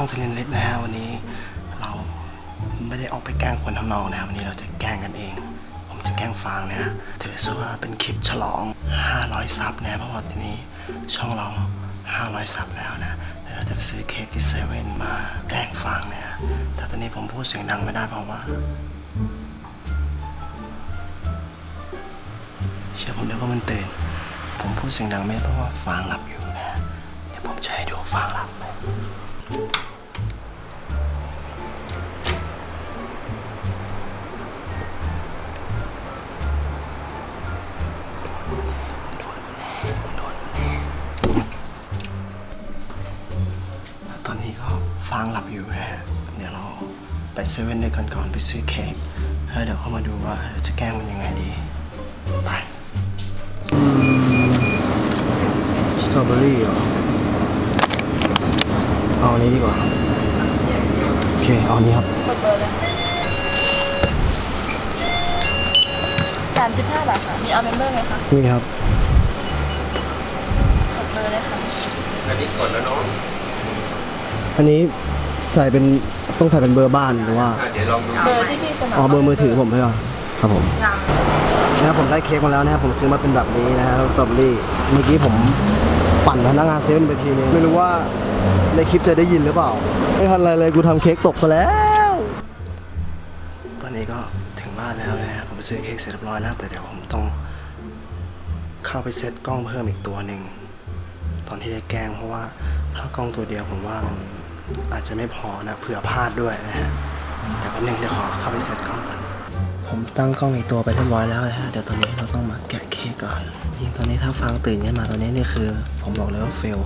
ช่องเซเลนเล็นะฮะวันนี้เราไม่ได้ออกไปแกล้งคนข้งนอกนะวันนี้เราจะแกล้งกันเอง ผมจะแกล้งฟางนะฮะถือซะว่าเป็นคลิปฉลอง 500 ซับนะเพราะว่าทีนี้ช่องเรา 500 ซับแล้วนะเดี๋ยวเราจะไปซื้อเค้กที่เซเว่นมาแกล้งฟางนะฮะแต่ตอนนี้ผมพูดเสียงดังไม่ได้เพราะว่าเชื่อผมเดี๋ยวก็มันตื่น ผมพูดเสียงดังไม่เพราะว่าฟางหลับอยู่นะ เดี๋ยวผมจะให้ดูฟางหลับไป ไปเซเว่นด้วยกันก่อนไปซื้อเค้กแล้วเดี๋ยวเข้ามาดูว่าเราจะแกล้งมันยังไงดี ไป สตรอเบอรี่เหรอ เอาอันนี้ดีกว่า โอเค เอาอันนี้ครับกดเบอร์เลยสามสิบห้าบาทค่ะ มีเอาเมมเบอร์ไหมคะนี่ครับ กดเบอร์เลยค่ะ อันนี้ใส่เป็น ต้องใส่เป็นเบอร์บ้านหรือว่าเบอร์ที่พี่สมัครอ๋อเบอร์มือถือผมใช่ป่ะครับผมยังนะครับผมได้เค้กมาแล้วนะครับผมซื้อมาเป็นแบบนี้นะฮะแล้วสตรอเบอรี่เมื่อกี้ผมปั่นพนักงานเซเว่นไปทีนึงไม่รู้ว่าในคลิปจะได้ยินหรือเปล่าไม่ทันอะไรเลยกูทำเค้กตกซะแล้ว ตอนนี้ก็ถึงบ้านแล้วนะฮะผมซื้อเค้กเสร็จเรียบร้อยแล้วแต่เดี๋ยวผมต้อง เข้าไปเซตกล้องเพิ่มอีกตัวหนึ่ง ตอนที่จะแกล้งเพราะว่าถ้ากล้องตัวเดียวผมว่ามัน อาจจะไม่พอนะเผื่อพลาดด้วยนะฮะเดี๋ยวแป๊บนึงเดี๋ยวขอเข้าไปเซตกล้องก่อน ผมตั้งกล้องอีกตัวไปเรียบร้อยแล้วนะฮะเดี๋ยวตอนนี้เราต้องมาแกะเค้กก่อนจริงตอนนี้ถ้าฟังตื่นขึ้นมาตอนนี้นี่คือ ผมบอกเลยว่าเฟล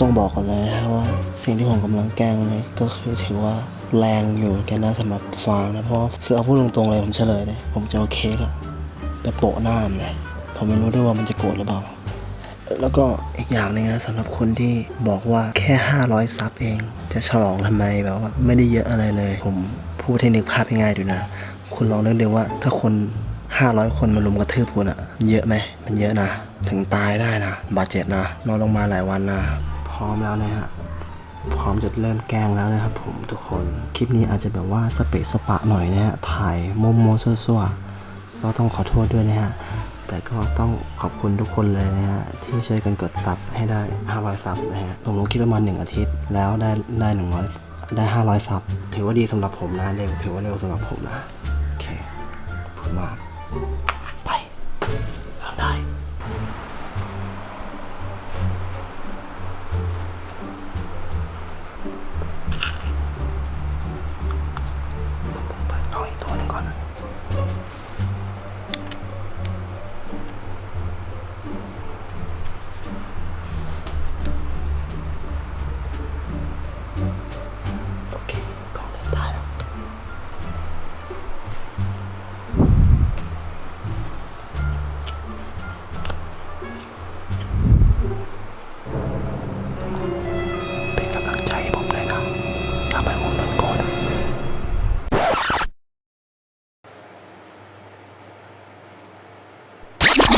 ต้องบอกก่อนเลยนะฮะว่าสิ่งที่ผมกำลังแกล้งนี่ก็คือถือว่าแรงอยู่แกนะสำหรับฟางนะเพราะคือเอาพูดตรงๆเลยผมเฉลยเลยผมจะเอาเค้กอะไปโปะหน้ามันเลยผมไม่รู้ด้วยว่ามันจะโกรธหรือเปล่า แล้วก็อีกอย่างหนึงนะสำหรับคนที่บอกว่าแค่ 500 ซับเอง จะฉลองทำไมแบบว่าไม่ได้เยอะอะไรเลย ผมพูดให้นึกภาพง่ายๆดูนะ คุณลองนึกดูว่าถ้าคน 500 คนมาลุมกระทืบคุณอะเยอะไหมมันเยอะนะ ถึงตายได้นะ บาดเจ็บนะนอนโรงพยาหลายวันนะ พร้อมแล้วนะฮะพร้อมจะเริ่มแกล้งแล้วนะครับผมทุกคนคลิปนี้อาจจะแบบว่าสเปะสปะหน่อยนะฮะถ่ายโมโมซัวๆก็ต้องขอโทษด้วยนะฮะ แต่ก็ต้องขอบคุณทุกคนเลยนะฮะ ที่ช่วยกันกดซับให้ได้ 500ซับนะฮะ ผมลงคลิปประมาณ 1 อาทิตย์ แล้วได้ได้100 ได้ 500ซับถือว่าดีสำหรับผมนะเร็วถือว่าเร็วสำหรับผมนะ โอเคขอบคุณมาก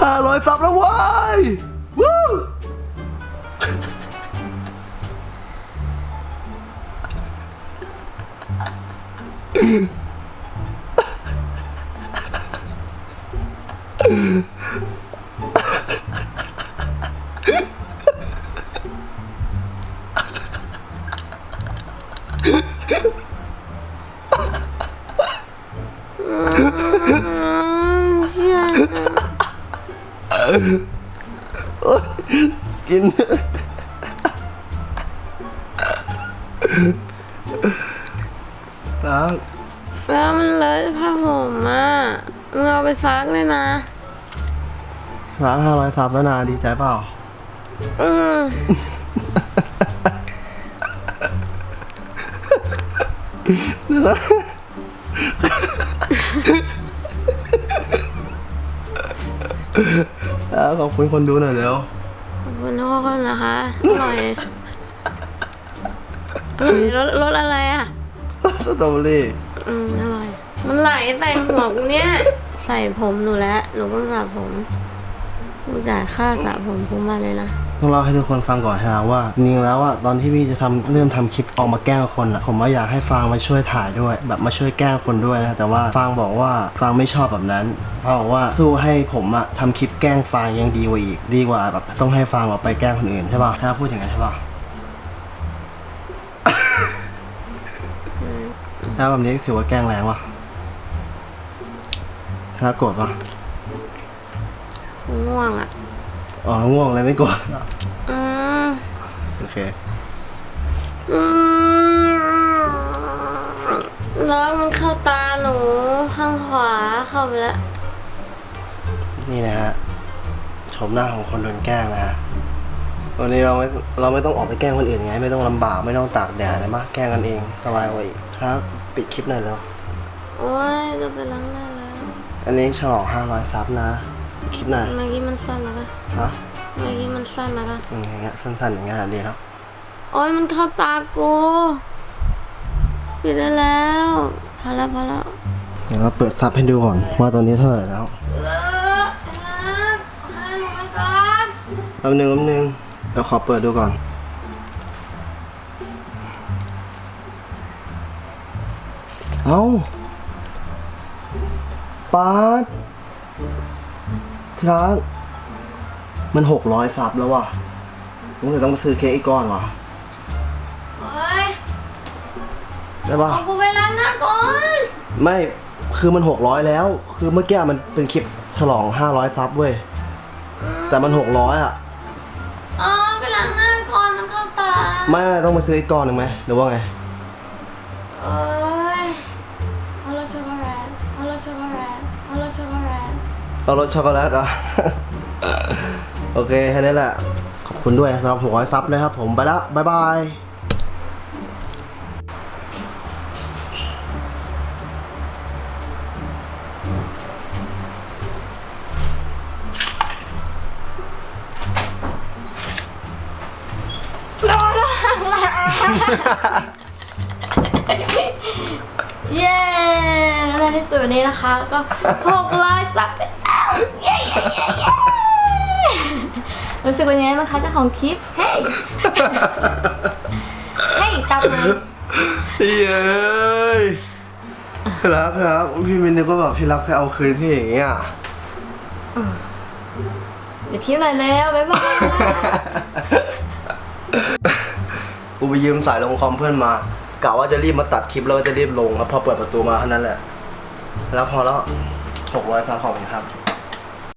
ห้าร้อยซับแล้วเว้ยวู้ กิน รัก แล้วมันเลอะผ้าห่มอะมึงเอาไปซักเลยนะล้างห้าร้อยซับแล้วนาดีใจเปล่า อืม อะขอบคุณคนดูหน่อยเร็วขอบคุณทุกคนนะคะอร่อยอร่อยรสรสอะไรอะสตรอเบอรี่อืมอร่อย มันไหลใส่หัวกูเนี่ย ใส่ผมหนูแล้วหนูเพิ่งสระผม กูจ่ายค่าสระผมกูมาเลยนะ ต้องเล่าให้ทุกคนฟังก่อนนะว่าจริงๆแล้วอะตอนที่พี่จะทำเริ่มทำคลิปออกมาแกล้งคนอะผมว่าอยากให้ฟางมาช่วยถ่ายด้วย แบบมาช่วยแกล้งคนด้วยนะแต่ว่าฟางบอกว่าฟางไม่ชอบแบบนั้นฟางบอกว่าสู้ให้ผมอะทำคลิปแกล้งฟางยังดีกว่าอีกดีกว่าแบบต้องให้ฟางออกไปแกล้งคนอื่นใช่ป่ะถ้าพูดอย่างนั้นใช่ป่ะถ้าแบบนี้ถือว่าแกล้งแรงวะถ้าโกรธปะกู ง่วงอะ อ๋อ ง่วงเลยไม่โกรธอืมโอเค อืมแล้วมันเข้าตาหนูข้างขวาเข้าไปแล้ว นี่นะฮะชมหน้าของคนโดนแกล้งนะฮะ วันนี้เราไม่ เราไม่ต้องออกไปแกล้งคนอื่นไง ไม่ต้องลำบาก ไม่ต้องตากแดดอะไรมาก แกล้งกันเองสบายกว่าอีกครับ ปิดคลิปหน่อยแล้ว โอ้ยจะไปล้างหน้าแล้ว อันนี้ฉลอง500ซับนะ คลิปหน่อยเมื่อกี้มันสั้นแล้วก็ฮะเมื่อกี้มันสั้นแล้วก็อืมอย่างเงี้ยสั้นๆอย่างเงี้ยดีแล้วโอ้ยมันเข้าตากูปิดได้แล้วพอแล้วพอแล้วเดี๋ยวเราเปิดซับให้ดูก่อนว่าตอนนี้เท่าไหร่แล้วเลิกนะให้หนูไปก่อนแป๊บนึงแป๊บนึงเดี๋ยวขอเปิดดูก่อนเอ้าปาด ที่รักมันหกร้อยซับแล้วว่ะมึงจะต้องมาซื้อเค้กอีกก้อนว่ะโอ้ยได้ปะเอากูไปล้างหน้าก่อนไม่คือมันหกร้อยแล้ว คือเมื่อกี้มันเป็นคลิปฉลองห้าร้อยซับเว้ยแต่มันหกร้อยอะอ๋อไปล้างหน้าก่อนมันเข้าตาไม่ไม่ต้องมาซื้ออีกก้อนหนึ่งไหมหรือว่าไงโอ้ยเอ เอารสช็อกโกแลตเหรอ โอเคแค่นี้แหละ ขอบคุณด้วยสำหรับ600ซับนะครับผมไปแล้วบ๊ายบายเย้แล้วในที่สุดวันนี้นะคะ ก็หกร้อยสับ ไปแล้วเย้เย้เย้เย้รู้สึกเป็นยังไงบ้างคะเจ้าของคลิป เฮ้ย เฮ้ยตามมาพี่เอ้ยพี่รักพี่รักพี่มินนึกว่าแบบพี่รักเคยเอาคืนพี่อย่างเงี้ยเดี๋ยวคลิปหน่อยแล้วบ๊ายบายกูไปยืมสายลงคอมเพื่อนมากะว่าจะรีบมาตัดคลิปแล้วก็จะรีบลงครับพอเปิดประตูมาเท่านั้นแหละ แล้วพอแล้วหกร้อยซับขอบคุณครับ